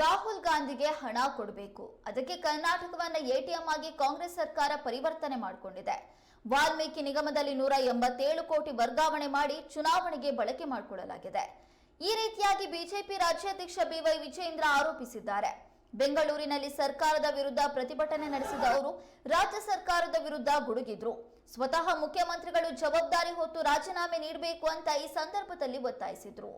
ರಾಹುಲ್ ಗಾಂಧಿಗೆ ಹಣ ಕೊಡಬೇಕು. ಅದಕ್ಕೆ ಕರ್ನಾಟಕವನ್ನ ಎಟಿಎಂ ಆಗಿ ಕಾಂಗ್ರೆಸ್ ಸರ್ಕಾರ ಪರಿವರ್ತನೆ ಮಾಡಿಕೊಂಡಿದೆ. ವಾಲ್ಮೀಕಿ ನಿಗಮದಲ್ಲಿ ನೂರ ಎಂಬತ್ತೇಳು ಕೋಟಿ ವರ್ಗಾವಣೆ ಮಾಡಿ ಚುನಾವಣೆಗೆ ಬಳಕೆ ಮಾಡಿಕೊಳ್ಳಲಾಗಿದೆ. ಈ ರೀತಿಯಾಗಿ ಬಿಜೆಪಿ ರಾಜ್ಯಾಧ್ಯಕ್ಷ ಬಿವೈ ವಿಜಯೇಂದ್ರ ಆರೋಪಿಸಿದ್ದಾರೆ. ಬೆಂಗಳೂರಿನಲ್ಲಿ ಸರ್ಕಾರದ ವಿರುದ್ಧ ಪ್ರತಿಭಟನೆ ನಡೆಸಿದ ಅವರು ರಾಜ್ಯ ಸರ್ಕಾರದ ವಿರುದ್ಧ ಗುಡುಗಿದ್ರು. ಸ್ವತಃ ಮುಖ್ಯಮಂತ್ರಿಗಳು ಜವಾಬ್ದಾರಿ ಹೊತ್ತು ರಾಜೀನಾಮೆ ನೀಡಬೇಕು ಅಂತ ಈ ಸಂದರ್ಭದಲ್ಲಿ ಒತ್ತಾಯಿಸಿದ್ರು.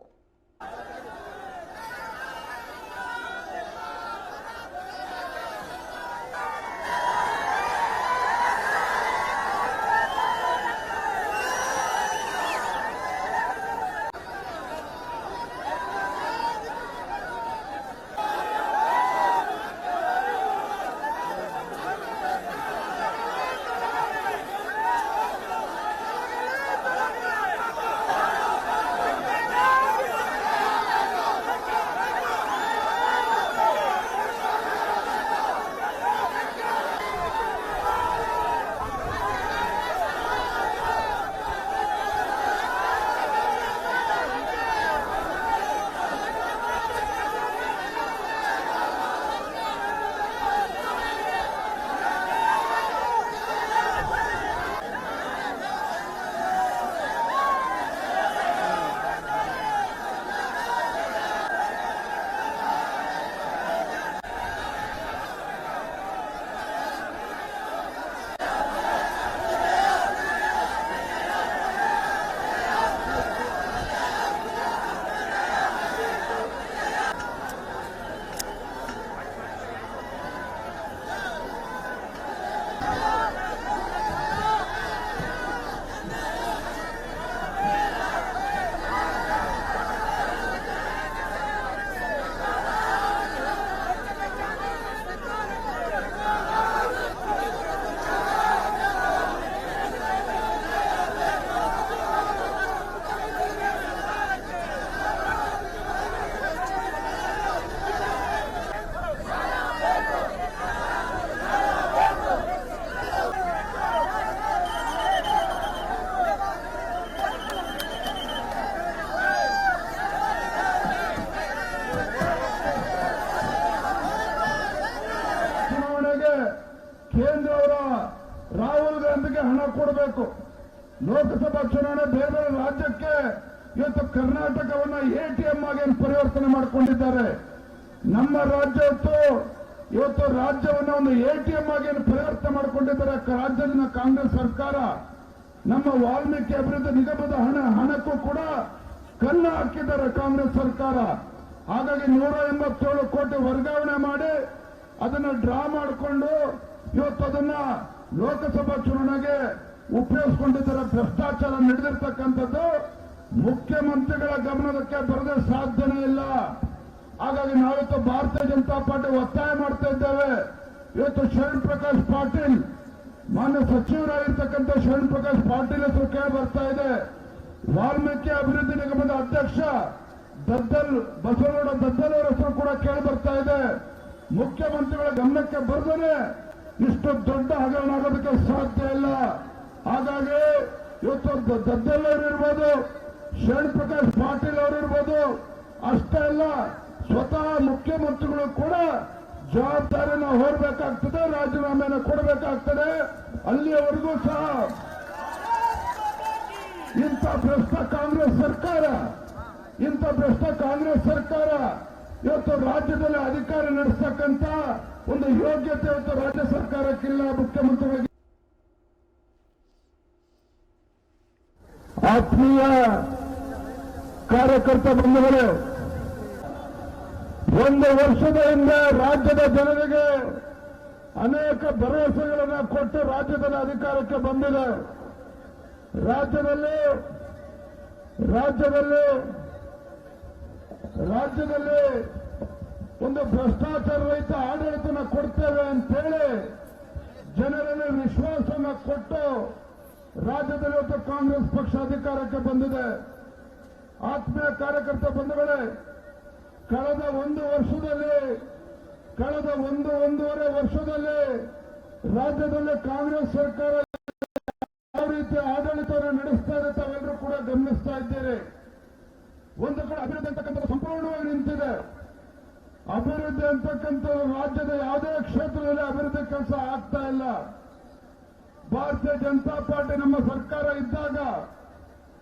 ಇವತ್ತು ಕರ್ನಾಟಕವನ್ನ ಎಟಿಎಂ ಆಗಿ ಪರಿವರ್ತನೆ ಮಾಡಿಕೊಂಡಿದ್ದಾರೆ? ನಮ್ಮ ರಾಜ್ಯ ಇವತ್ತು ರಾಜ್ಯವನ್ನ ಒಂದು ಎಟಿಎಂ ಆಗಿ ಪರಿವರ್ತನೆ ಮಾಡಿಕೊಂಡಿದ್ದಾರೆ ರಾಜ್ಯದ ಕಾಂಗ್ರೆಸ್ ಸರ್ಕಾರ? ನಮ್ಮ ವಾಲ್ಮೀಕಿ ಅಭಿವೃದ್ಧಿ ನಿಗಮದ ಹಣ, ಹಣಕ್ಕೂ ಕೂಡ ಕನ್ನ ಹಾಕಿದ್ದಾರೆ ಕಾಂಗ್ರೆಸ್ ಸರ್ಕಾರ. ಹಾಗಾಗಿ ನೂರ ಎಂಬತ್ತೇಳು ಕೋಟಿ ವರ್ಗಾವಣೆ ಮಾಡಿ ಅದನ್ನ ಡ್ರಾ ಮಾಡಿಕೊಂಡು ಇವತ್ತು ಅದನ್ನ ಲೋಕಸಭಾ ಚುನಾವಣೆಗೆ ಉಪಯೋಗಿಸಿಕೊಂಡಿದ್ದಾರೆ. ಭ್ರಷ್ಟಾಚಾರ ನಡೆದಿರ್ತಕ್ಕಂಥದ್ದು ಮುಖ್ಯಮಂತ್ರಿಗಳ ಗಮನಕ್ಕೆ ಬರದೆ ಸಾಧ್ಯನೇ ಇಲ್ಲ. ಹಾಗಾಗಿ ನಾವಿತ್ತು ಭಾರತೀಯ ಜನತಾ ಪಾರ್ಟಿ ಒತ್ತಾಯ ಮಾಡ್ತಾ ಇದ್ದೇವೆ. ಇವತ್ತು ಶರಣ್ ಪ್ರಕಾಶ್ ಪಾಟೀಲ್, ಮಾನ್ಯ ಸಚಿವರಾಗಿರ್ತಕ್ಕಂಥ ಶರಣ್ ಪ್ರಕಾಶ್ ಪಾಟೀಲ್ ಹೆಸರು ಕೇಳಿ ಬರ್ತಾ ಇದೆ. ವಾಲ್ಮೀಕಿ ಅಭಿವೃದ್ಧಿ ನಿಗಮದ ಅಧ್ಯಕ್ಷ ದದ್ದಲ್, ಬಸವಗೌಡ ದದ್ದಲ್ ಅವರ ಹೆಸರು ಕೂಡ ಕೇಳಿ ಬರ್ತಾ ಇದೆ. ಮುಖ್ಯಮಂತ್ರಿಗಳ ಗಮನಕ್ಕೆ ಬರೆದರೆ ಇಷ್ಟು ದೊಡ್ಡ ಹಗರಣ ಆಗೋದಕ್ಕೆ ಸಾಧ್ಯ ಇಲ್ಲ. ಹಾಗಾಗಿ ಇವತ್ತು ದದ್ದಲ್ ಅವರು ಇರ್ಬೋದು ಶರಣ್ ಪ್ರಕಾಶ್ ಪಾಟೀಲ್ ಅವರಿರ್ಬೋದು. ಅಷ್ಟೇ ಅಲ್ಲ, ಸ್ವತಃ ಮುಖ್ಯಮಂತ್ರಿಗಳು ಕೂಡ ಜವಾಬ್ದಾರಿನ ಹೊರಬೇಕಾಗ್ತದೆ ರಾಜೀನಾಮೆಯನ್ನು ಕೊಡಬೇಕಾಗ್ತದೆ. ಅಲ್ಲಿಯವರೆಗೂ ಸಹ ಇಂಥ ಭ್ರಷ್ಟ ಕಾಂಗ್ರೆಸ್ ಸರ್ಕಾರ, ಇಂಥ ಭ್ರಷ್ಟ ಕಾಂಗ್ರೆಸ್ ಸರ್ಕಾರ ಇವತ್ತು ರಾಜ್ಯದಲ್ಲಿ ಅಧಿಕಾರ ನಡೆಸತಕ್ಕಂತ ಒಂದು ಯೋಗ್ಯತೆ ಇವತ್ತು ರಾಜ್ಯ ಸರ್ಕಾರಕ್ಕಿಲ್ಲ, ಮುಖ್ಯಮಂತ್ರಿಗಳಿಗೆ. ಆತ್ಮೀಯ ಕಾರ್ಯಕರ್ತ ಬಂಧುಗಳು, ಒಂದು ವರ್ಷದ ಹಿಂದೆ ರಾಜ್ಯದ ಜನರಿಗೆ ಅನೇಕ ಭರವಸೆಗಳನ್ನು ಕೊಟ್ಟು ರಾಜ್ಯದಲ್ಲಿ ಅಧಿಕಾರಕ್ಕೆ ಬಂದಿದೆ. ರಾಜ್ಯದಲ್ಲಿ ರಾಜ್ಯದಲ್ಲಿ ರಾಜ್ಯದಲ್ಲಿ ಒಂದು ಭ್ರಷ್ಟಾಚಾರ ರಹಿತ ಆಡಳಿತನ ಕೊಡ್ತೇವೆ ಅಂತೇಳಿ ಜನರಲ್ಲಿ ವಿಶ್ವಾಸವನ್ನು ಕೊಟ್ಟು ರಾಜ್ಯದಲ್ಲಿ ಇವತ್ತು ಕಾಂಗ್ರೆಸ್ ಪಕ್ಷ ಅಧಿಕಾರಕ್ಕೆ ಬಂದಿದೆ. ಆತ್ಮೀಯ ಕಾರ್ಯಕರ್ತ ಬಂಧುಗಳೇ, ಕಳೆದ ಒಂದು ವರ್ಷದಲ್ಲಿ, ಕಳೆದ ಒಂದು ಒಂದೂವರೆ ವರ್ಷದಲ್ಲಿ ರಾಜ್ಯದಲ್ಲಿ ಕಾಂಗ್ರೆಸ್ ಸರ್ಕಾರ ಯಾವ ರೀತಿ ಆಡಳಿತವನ್ನು ನಡೆಸ್ತಾ ಇದೆ ತಾವೆಲ್ಲರೂ ಕೂಡ ಗಮನಿಸ್ತಾ ಇದ್ದೀರಿ ಒಂದು ಕಡೆ ಅಭಿವೃದ್ಧಿ ಅಂತಕ್ಕಂಥದ್ದು ಸಂಪೂರ್ಣವಾಗಿ ನಿಂತಿದೆ. ಅಭಿವೃದ್ಧಿ ಅಂತಕ್ಕಂಥ ರಾಜ್ಯದ ಯಾವುದೇ ಕ್ಷೇತ್ರದಲ್ಲಿ ಅಭಿವೃದ್ಧಿ ಕೆಲಸ ಆಗ್ತಾ ಇಲ್ಲ. ಭಾರತೀಯ ಜನತಾ ಪಾರ್ಟಿ ನಮ್ಮ ಸರ್ಕಾರ ಇದ್ದಾಗ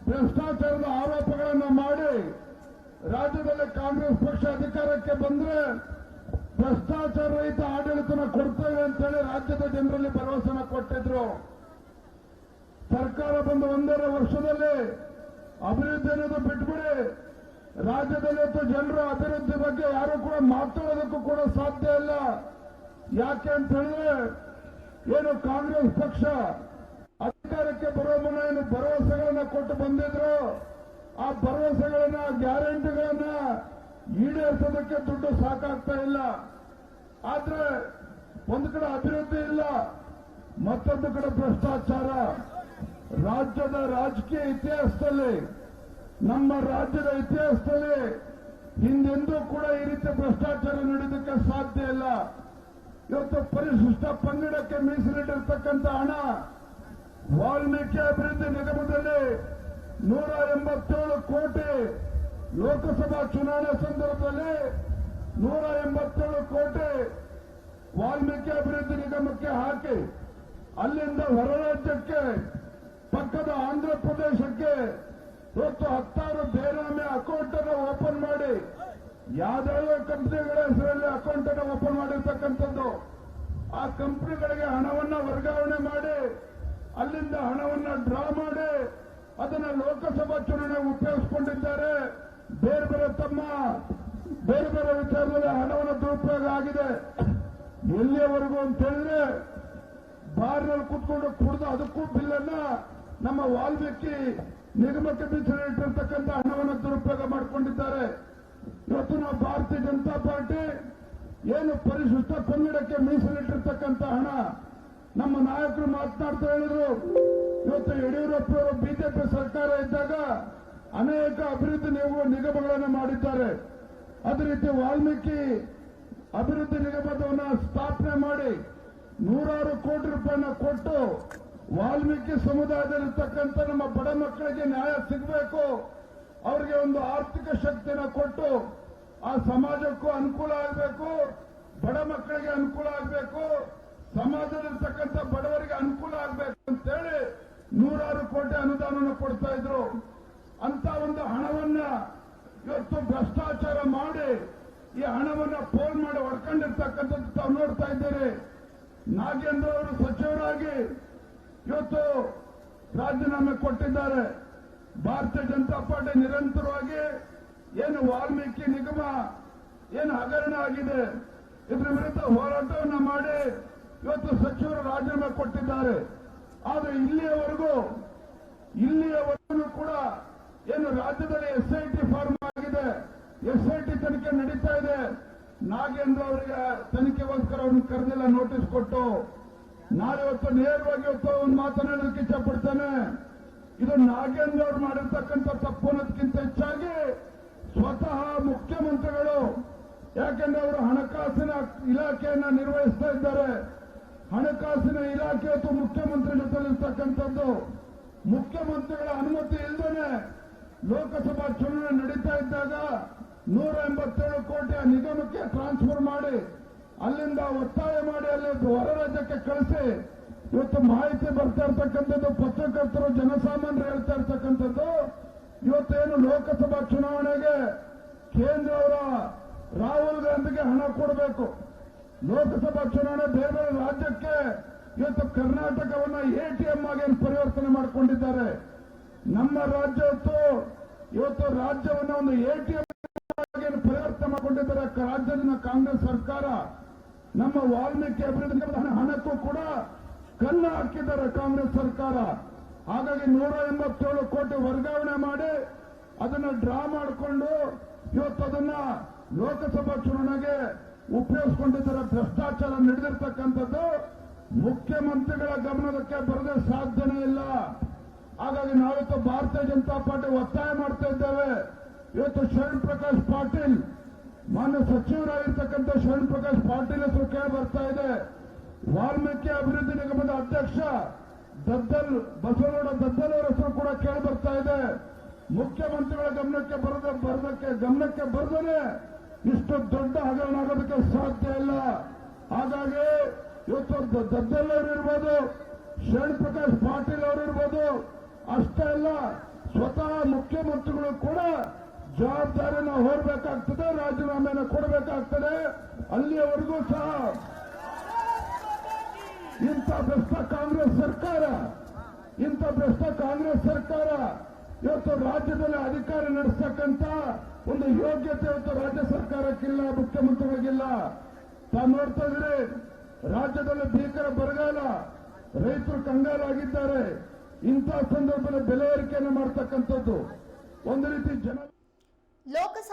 ಭ್ರಷ್ಟಾಚಾರದ ಆರೋಪಗಳನ್ನು ಮಾಡಿ ರಾಜ್ಯದಲ್ಲಿ ಕಾಂಗ್ರೆಸ್ ಪಕ್ಷ ಅಧಿಕಾರಕ್ಕೆ ಬಂದ್ರೆ ಭ್ರಷ್ಟಾಚಾರ ರಹಿತ ಆಡಳಿತನ ಕೊಡ್ತೇವೆ ಅಂತೇಳಿ ರಾಜ್ಯದ ಜನರಲ್ಲಿ ಭರವಸೆನ ಕೊಟ್ಟಿದ್ರು. ಸರ್ಕಾರ ಬಂದ ಒಂದೆರಡು ವರ್ಷದಲ್ಲಿ ಅಭಿವೃದ್ಧಿ ಅನ್ನೋದು ಬಿಟ್ಬಿಡಿ. ಅಥವಾ ಜನರು ಅಭಿವೃದ್ಧಿ ಬಗ್ಗೆ ಯಾರು ಕೂಡ ಮಾತಾಡೋದಕ್ಕೂ ಕೂಡ ಸಾಧ್ಯ ಇಲ್ಲ. ಯಾಕೆ ಅಂತ ಹೇಳಿದ್ರೆ, ಏನು ಕಾಂಗ್ರೆಸ್ ಪಕ್ಷ ಅಧಿಕಾರಕ್ಕೆ ಬರೋ ಮುನ್ನ ಏನು ಭರವಸೆಗಳನ್ನ ಕೊಟ್ಟು ಬಂದಿದ್ರು? ಆ ಭರವಸೆಗಳನ್ನ ಗ್ಯಾರಂಟಿಗಳನ್ನ ಈಡೇರಿಸೋದಕ್ಕೆ ದುಡ್ಡು ಸಾಕಾಗ್ತಾ ಇಲ್ಲ. ಆದ್ರೆ ಒಂದು ಕಡೆ ಅಭಿವೃದ್ಧಿ ಇಲ್ಲ, ಮತ್ತೊಂದು ಕಡೆ ಭ್ರಷ್ಟಾಚಾರ. ರಾಜ್ಯದ ರಾಜಕೀಯ ಇತಿಹಾಸದಲ್ಲಿ, ನಮ್ಮ ರಾಜ್ಯದ ಇತಿಹಾಸದಲ್ಲಿ ಹಿಂದೆಂದೂ ಕೂಡ ಈ ರೀತಿ ಭ್ರಷ್ಟಾಚಾರ ನಡೆಯೋದಕ್ಕೆ ಸಾಧ್ಯ ಇಲ್ಲ. ಇವತ್ತು ಪರಿಶಿಷ್ಟ ಪಂಗಡಕ್ಕೆ ಮೀಸಲಿಟ್ಟಿರ್ತಕ್ಕಂಥ ಹಣ ವಾಲ್ಮೀಕಿ ಅಭಿವೃದ್ಧಿ ನಿಗಮದಲ್ಲಿ ನೂರ ಎಂಬತ್ತೇಳು ಕೋಟಿ ಲೋಕಸಭಾ ಚುನಾವಣೆ ಸಂದರ್ಭದಲ್ಲಿ ನೂರ ಎಂಬತ್ತೇಳು ಕೋಟಿ ವಾಲ್ಮೀಕಿ ಅಭಿವೃದ್ಧಿ ನಿಗಮಕ್ಕೆ ಹಾಕಿ, ಅಲ್ಲಿಂದ ಹೊರ ರಾಜ್ಯಕ್ಕೆ ಪಕ್ಕದ ಆಂಧ್ರ ಪ್ರದೇಶಕ್ಕೆ ಇವತ್ತು ಹತ್ತಾರು ಬೇನಾಮಿ ಅಕೌಂಟ್ ಅನ್ನು ಓಪನ್ ಮಾಡಿ ಯಾವ್ದಾವ ಕಂಪನಿಗಳ ಹೆಸರಲ್ಲಿ ಅಕೌಂಟ್ ಅನ್ನು ಓಪನ್ ಮಾಡಿರ್ತಕ್ಕಂಥದ್ದು. ಆ ಕಂಪನಿಗಳಿಗೆ ಹಣವನ್ನ ವರ್ಗಾವಣೆ ಮಾಡಿ ಅಲ್ಲಿಂದ ಹಣವನ್ನ ಡ್ರಾ ಮಾಡಿ ಅದನ್ನ ಲೋಕಸಭಾ ಚುನಾವಣೆ ಉಪಯೋಗಿಸಿಕೊಂಡಿದ್ದಾರೆ. ಬೇರೆ ಬೇರೆ ತಮ್ಮ, ಬೇರೆ ಬೇರೆ ವಿಚಾರದಲ್ಲಿ ಹಣವನ್ನು ದುರುಪಯೋಗ ಆಗಿದೆ. ಎಲ್ಲಿಯವರೆಗೂ ಅಂತ ಹೇಳಿದ್ರೆ ಬಾರ್ನಲ್ಲಿ ಕುತ್ಕೊಂಡು ಕುಡಿದು ಅದಕ್ಕೂ ಬಿಲ್ಲನ್ನ ನಮ್ಮ ವಾಲ್ಮೀಕಿ ನಿಗಮಕ್ಕೆ ಮೀಸಲಿಟ್ಟಿರ್ತಕ್ಕಂಥ ಹಣವನ್ನು ದುರುಪಯೋಗ ಮಾಡಿಕೊಂಡಿದ್ದಾರೆ. ಇವತ್ತು ನಾವು ಭಾರತೀಯ ಜನತಾ ಪಾರ್ಟಿ ಏನು ಪರಿಶಿಷ್ಟ ಪಂಗಡಕ್ಕೆ ಮೀಸಲಿಟ್ಟಿರ್ತಕ್ಕಂಥ ಹಣ ನಮ್ಮ ನಾಯಕರು ಮಾತನಾಡ್ತಾ ಹೇಳಿದ್ರು. ಇವತ್ತು ಯಡಿಯೂರಪ್ಪನವರು ಬಿಜೆಪಿ ಸರ್ಕಾರ ಇದ್ದಾಗ ಅನೇಕ ಅಭಿವೃದ್ಧಿ ನಿಗಮ- ನಿಗಮಗಳನ್ನು ಮಾಡಿದ್ದಾರೆ. ಅದೇ ರೀತಿ ವಾಲ್ಮೀಕಿ ಅಭಿವೃದ್ಧಿ ನಿಗಮದವನ್ನ ಸ್ಥಾಪನೆ ಮಾಡಿ ನೂರಾರು ಕೋಟಿ ರೂಪಾಯಿನ ಕೊಟ್ಟು ವಾಲ್ಮೀಕಿ ಸಮುದಾಯದಲ್ಲಿರ್ತಕ್ಕಂಥ ನಮ್ಮ ಬಡ ಮಕ್ಕಳಿಗೆ ನ್ಯಾಯ ಸಿಗಬೇಕು. ಅವರಿಗೆ ಒಂದು ಆರ್ಥಿಕ ಶಕ್ತಿನ ಕೊಟ್ಟು ಆ ಸಮಾಜಕ್ಕೂ ಅನುಕೂಲ ಆಗಬೇಕು, ಬಡ ಮಕ್ಕಳಿಗೆ ಅನುಕೂಲ ಆಗಬೇಕು. ಸಮಾಜದಲ್ಲಿರ್ತಕ್ಕಂಥ ಬಡವರಿಗೆ ಅನುಕೂಲ ಆಗಬೇಕು ಅಂತೇಳಿ ನೂರಾರು ಕೋಟಿ ಅನುದಾನವನ್ನು ಕೊಡ್ತಾ ಇದ್ರು. ಅಂತ ಒಂದು ಹಣವನ್ನ ಇವತ್ತು ಭ್ರಷ್ಟಾಚಾರ ಮಾಡಿ ಈ ಹಣವನ್ನ ಪೋಲ್ ಮಾಡಿ ಹೊಡ್ಕೊಂಡಿರ್ತಕ್ಕಂಥದ್ದು ತಾವು ನೋಡ್ತಾ ಇದ್ದೀರಿ. ನಾಗೇಂದ್ರ ಅವರು ಸಚಿವರಾಗಿ ಇವತ್ತು ರಾಜೀನಾಮೆ ಕೊಟ್ಟಿದ್ದಾರೆ. ಭಾರತೀಯ ಜನತಾ ಪಾರ್ಟಿ ನಿರಂತರವಾಗಿ ಏನು ವಾಲ್ಮೀಕಿ ನಿಗಮ, ಏನು ಹಗರಣ ಆಗಿದೆ. ಇದರ ವಿರುದ್ಧ ಹೋರಾಟವನ್ನ ಮಾಡಿ ಇವತ್ತು ಸಚಿವರು ರಾಜೀನಾಮೆ ಕೊಟ್ಟಿದ್ದಾರೆ ಆದರೆ ಇಲ್ಲಿಯವರೆಗೂ ಇಲ್ಲಿಯವರೆಗೂ ಕೂಡ ಏನು ರಾಜ್ಯದಲ್ಲಿ ಎಸ್ಐಟಿ ಫಾರ್ಮ್ ಆಗಿದೆ. ಎಸ್ಐಟಿ ತನಿಖೆ ನಡೀತಾ ಇದೆ. ನಾಗೇಂದ್ರ ಅವರಿಗೆ ತನಿಖೆಗೋಸ್ಕರ ಅವ್ರನ್ನ ಕರೆದಿಲ್ಲ ನೋಟಿಸ್ ಕೊಟ್ಟು. ನಾಳೆ ಇವತ್ತು ನೇರವಾಗಿ ಇವತ್ತು ಒಂದು ಮಾತನಾಡೋದಕ್ಕೆ ಇಚ್ಛಪಡ್ತೇನೆ. ಇದು ನಾಗೇಂದ್ರ ಅವರು ಮಾಡಿರ್ತಕ್ಕಂಥ ತಪ್ಪು ಅನ್ನೋದಕ್ಕಿಂತ ಹೆಚ್ಚಾಗಿ ಸ್ವತಃ ಮುಖ್ಯಮಂತ್ರಿಗಳು, ಯಾಕೆಂದ್ರೆ ಅವರು ಹಣಕಾಸಿನ ಇಲಾಖೆಯನ್ನ ನಿರ್ವಹಿಸ್ತಾ ಇದ್ದಾರೆ. ಹಣಕಾಸಿನ ಇಲಾಖೆ ಅಥವಾ ಮುಖ್ಯಮಂತ್ರಿ ಜೊತೆಲಿರ್ತಕ್ಕಂಥದ್ದು ಮುಖ್ಯಮಂತ್ರಿಗಳ ಅನುಮತಿ ಇಲ್ಲದೇನೆ ಲೋಕಸಭಾ ಚುನಾವಣೆ ನಡೀತಾ ಇದ್ದಾಗ ನೂರ ಎಂಬತ್ತೇಳು ಕೋಟಿ ನಿಗಮಕ್ಕೆ ಟ್ರಾನ್ಸ್ಫರ್ ಮಾಡಿ, ಅಲ್ಲಿಂದ ಒತ್ತಾಯ ಮಾಡಿ, ಅಲ್ಲಿ ಹೊರ ರಾಜ್ಯಕ್ಕೆ ಕಳಿಸಿ. ಇವತ್ತು ಮಾಹಿತಿ ಬರ್ತಾ ಇರ್ತಕ್ಕಂಥದ್ದು, ಪತ್ರಕರ್ತರು ಜನಸಾಮಾನ್ಯರು ಹೇಳ್ತಾ ಇರ್ತಕ್ಕಂಥದ್ದು, ಇವತ್ತೇನು ಲೋಕಸಭಾ ಚುನಾವಣೆಗೆ ಕೇಂದ್ರ ರಾಹುಲ್ ಗಾಂಧಿಗೆ ಹಣ ಕೊಡಬೇಕು. ಲೋಕಸಭಾ ಚುನಾವಣೆ ಬೇರೆ ಬೇರೆ ರಾಜ್ಯಕ್ಕೆ ಇವತ್ತು ಕರ್ನಾಟಕವನ್ನ ಎಟಿಎಂ ಆಗಿ ಪರಿವರ್ತನೆ ಮಾಡಿಕೊಂಡಿದ್ದಾರೆ? ನಮ್ಮ ರಾಜ್ಯ ಇವತ್ತು ಇವತ್ತು ರಾಜ್ಯವನ್ನ ಒಂದು ಎಟಿಎಂ ಆಗಿ ಪರಿವರ್ತನೆ ಮಾಡಿಕೊಂಡಿದ್ದಾರೆ? ರಾಜ್ಯದ ಕಾಂಗ್ರೆಸ್ ಸರ್ಕಾರ ನಮ್ಮ ವಾಲ್ಮೀಕಿ ಅಭಿವೃದ್ಧಿ ಹಣಕ್ಕೂ ಕೂಡ ಕಲ್ಲು ಹಾಕಿದ್ದಾರೆ ಕಾಂಗ್ರೆಸ್ ಸರ್ಕಾರ. ಹಾಗಾಗಿ ನೂರ ಎಂಬತ್ತೇಳು ಕೋಟಿ ವರ್ಗಾವಣೆ ಮಾಡಿ ಅದನ್ನ ಡ್ರಾ ಮಾಡಿಕೊಂಡು ಇವತ್ತು ಅದನ್ನ ಲೋಕಸಭಾ ಚುನಾವಣೆಗೆ ಉಪಯೋಗಿಸಿಕೊಂಡಿದ್ದಾರೆ ಭ್ರಷ್ಟಾಚಾರ ನಡೆದಿರ್ತಕ್ಕಂಥದ್ದು ಮುಖ್ಯಮಂತ್ರಿಗಳ ಗಮನಕ್ಕೆ ಬರದೆ ಸಾಧ್ಯನೇ ಇಲ್ಲ. ಹಾಗಾಗಿ ನಾವಿತ್ತು ಭಾರತೀಯ ಜನತಾ ಪಾರ್ಟಿ ಒತ್ತಾಯ ಮಾಡ್ತಾ ಇದ್ದೇವೆ. ಇವತ್ತು ಶರಣ್ ಪ್ರಕಾಶ್ ಪಾಟೀಲ್, ಮಾನ್ಯ ಸಚಿವರಾಗಿರ್ತಕ್ಕಂಥ ಶರಣ್ ಪ್ರಕಾಶ್ ಪಾಟೀಲ್ ಹೆಸರು ಕೇಳಿ ಬರ್ತಾ ಇದೆ. ವಾಲ್ಮೀಕಿ ಅಭಿವೃದ್ಧಿ ನಿಗಮದ ಅಧ್ಯಕ್ಷ ದದ್ದಲ್, ಬಸವಗೌಡ ದದ್ದಲ್ ಅವರ ಹೆಸರು ಕೂಡ ಕೇಳಿ ಬರ್ತಾ ಇದೆ. ಮುಖ್ಯಮಂತ್ರಿಗಳ ಗಮನಕ್ಕೆ ಬರದ ಬರದಕ್ಕೆ ಗಮನಕ್ಕೆ ಬರದೇ ಇಷ್ಟು ದೊಡ್ಡ ಹಗರಣ ಆಗೋದಕ್ಕೆ ಸಾಧ್ಯ ಇಲ್ಲ. ಹಾಗಾಗಿ ಇವತ್ತು ದದ್ದಲ್ಲವರು ಇರ್ಬೋದು, ಶರಣ್ ಪ್ರಕಾಶ್ ಪಾಟೀಲ್ ಅವರು ಇರ್ಬೋದು, ಅಷ್ಟೇ ಅಲ್ಲ, ಸ್ವತಃ ಮುಖ್ಯಮಂತ್ರಿಗಳು ಕೂಡ ಜವಾಬ್ದಾರಿನ ಹೊರಬೇಕಾಗ್ತದೆ, ರಾಜೀನಾಮೆನ ಕೊಡಬೇಕಾಗ್ತದೆ, ಅಲ್ಲಿಯವರೆಗೂ ಸಹ ಇಂಥ ಭ್ರಷ್ಟ ಕಾಂಗ್ರೆಸ್ ಸರ್ಕಾರ, ಇಂಥ ಭ್ರಷ್ಟ ಕಾಂಗ್ರೆಸ್ ಸರ್ಕಾರ ಇವತ್ತು ರಾಜ್ಯದಲ್ಲಿ ಅಧಿಕಾರ ನಡೆಸ್ತಕ್ಕಂತ ಒಂದು ಯೋಗ್ಯತೆ ಇವತ್ತು ರಾಜ್ಯ ಸರ್ಕಾರಕ್ಕಿಲ್ಲ, ಮುಖ್ಯಮಂತ್ರಿಗಳಿಗಿಲ್ಲ. ತಾವು ನೋಡ್ತಾ ಇದ್ರೆ ರಾಜ್ಯದಲ್ಲಿ ಭೀಕರ ಬರಗಾಲ, ರೈತರು ಕಂಗಾಲಾಗಿದ್ದಾರೆ. ಇಂತಹ ಸಂದರ್ಭದಲ್ಲಿ ಬೆಲೆ ಏರಿಕೆಯನ್ನು ಮಾಡ್ತಕ್ಕಂಥದ್ದು. ಒಂದು ರೀತಿ ಜನ ಲೋಕಸಭಾ